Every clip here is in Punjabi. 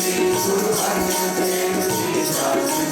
Jesus, I the name of Jesus.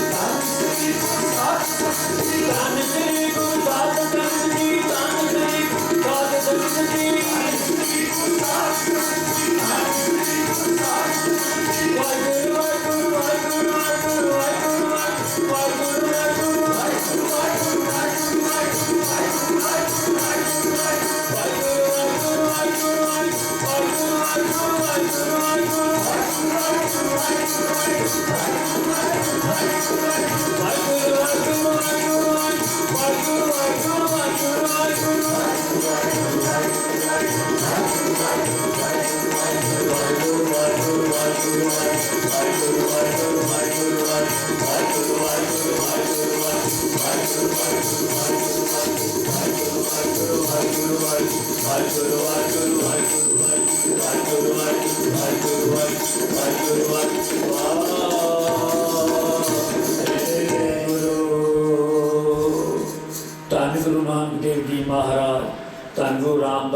Love.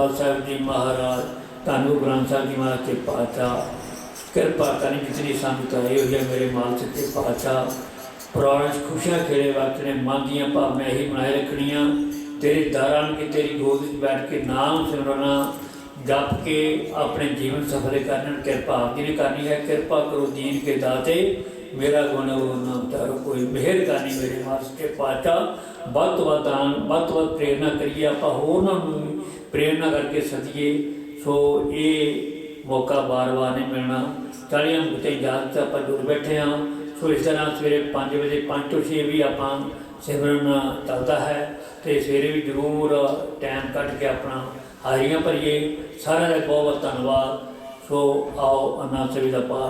Guru Sahib ji ਮਹਾਰਾਜ, ਧੰਨ ਗੁਰੂ ਗ੍ਰੰਥ ਸਾਹਿਬ ਜੀ ਮਹਾਰਾਜ ਤੇ ਪਾਤਸ਼ਾਹ। ਕਿਰਪਾ ਕਰੀ ਜਿਤਨੀ ਸੰਗਤ ਆਈ ਹੋਈ ਹੈ ਮੇਰੇ ਮਾਲ ਤੇ ਪਾਤਸ਼ਾਹ। ਪੁਰਾਣ ਖੁਸ਼ੀਆਂ ਖੇੜੇ ਵਕਤ ਨੇ ਮਨ ਦੀਆਂ ਭਾਵਨਾ ਹੀ ਬਣਾਏ ਰੱਖਣੀਆਂ। ਤੇਰੇ ਦਾਰਾਂ ਕੇ ਤੇਰੀ ਗੋਦ ਵਿੱਚ ਬੈਠ ਕੇ ਨਾਮ ਸਿਮਰਨਾ ਜਪ ਕੇ ਆਪਣੇ ਜੀਵਨ ਸਫਲ ਕਰਨ, ਕਿਰਪਾ ਆਪ ਜੀ ਨੇ ਕਰਨੀ ਹੈ। ਕਿਰਪਾ ਕਰੋ ਦੀਨ ਕੇ ਦਾਤੇ, ਮੇਰਾ ਗੁਣ ਉਹ ਨਾਮ ਤਾਰੋ ਕੋਈ ਮਿਹਰ ਕਰਨੀ ਮੇਰੇ ਵਾਸਤੇ ਪਾਚਾ ਵੱਧ ਤੋਂ ਵੱਧ ਦਾਨ ਵੱਧ ਤੋਂ ਵੱਧ ਪ੍ਰੇਰਨਾ ਕਰੀਏ ਆਪਾਂ ਹੋਰਨਾਂ ਨੂੰ ਵੀ ਪ੍ਰੇਰਨਾ ਕਰਕੇ ਸਦੀਏ ਸੋ ਇਹ ਮੌਕਾ ਬਾਰ-ਬਾਰ ਨਹੀਂ ਮਿਲਣਾ। ਚਾਲੀਆਂ ਮੁਕਤੇ ਇਜਾਜ਼ਤ ਆਪਾਂ ਜੁੜ ਬੈਠੇ ਹਾਂ। ਸੋ ਇਸ ਤਰ੍ਹਾਂ ਸਵੇਰੇ 5 ਵਜੇ 5 ਤੋਂ 6 ਵੀ ਆਪਾਂ ਸਿਮਰਨ ਚੱਲਦਾ ਹੈ ਤੇ ਸਵੇਰੇ ਵੀ ਜ਼ਰੂਰ ਟਾਈਮ ਕੱਢ ਕੇ ਆਪਣਾ ਹਾਜ਼ਰੀਆਂ ਭਰੀਏ। ਸਾਰਿਆਂ ਦਾ ਬਹੁਤ ਬਹੁਤ ਧੰਨਵਾਦ। ਸੋ ਆਓ ਅਨੰਦ ਸਭੀ ਦਾ ਪਾਠ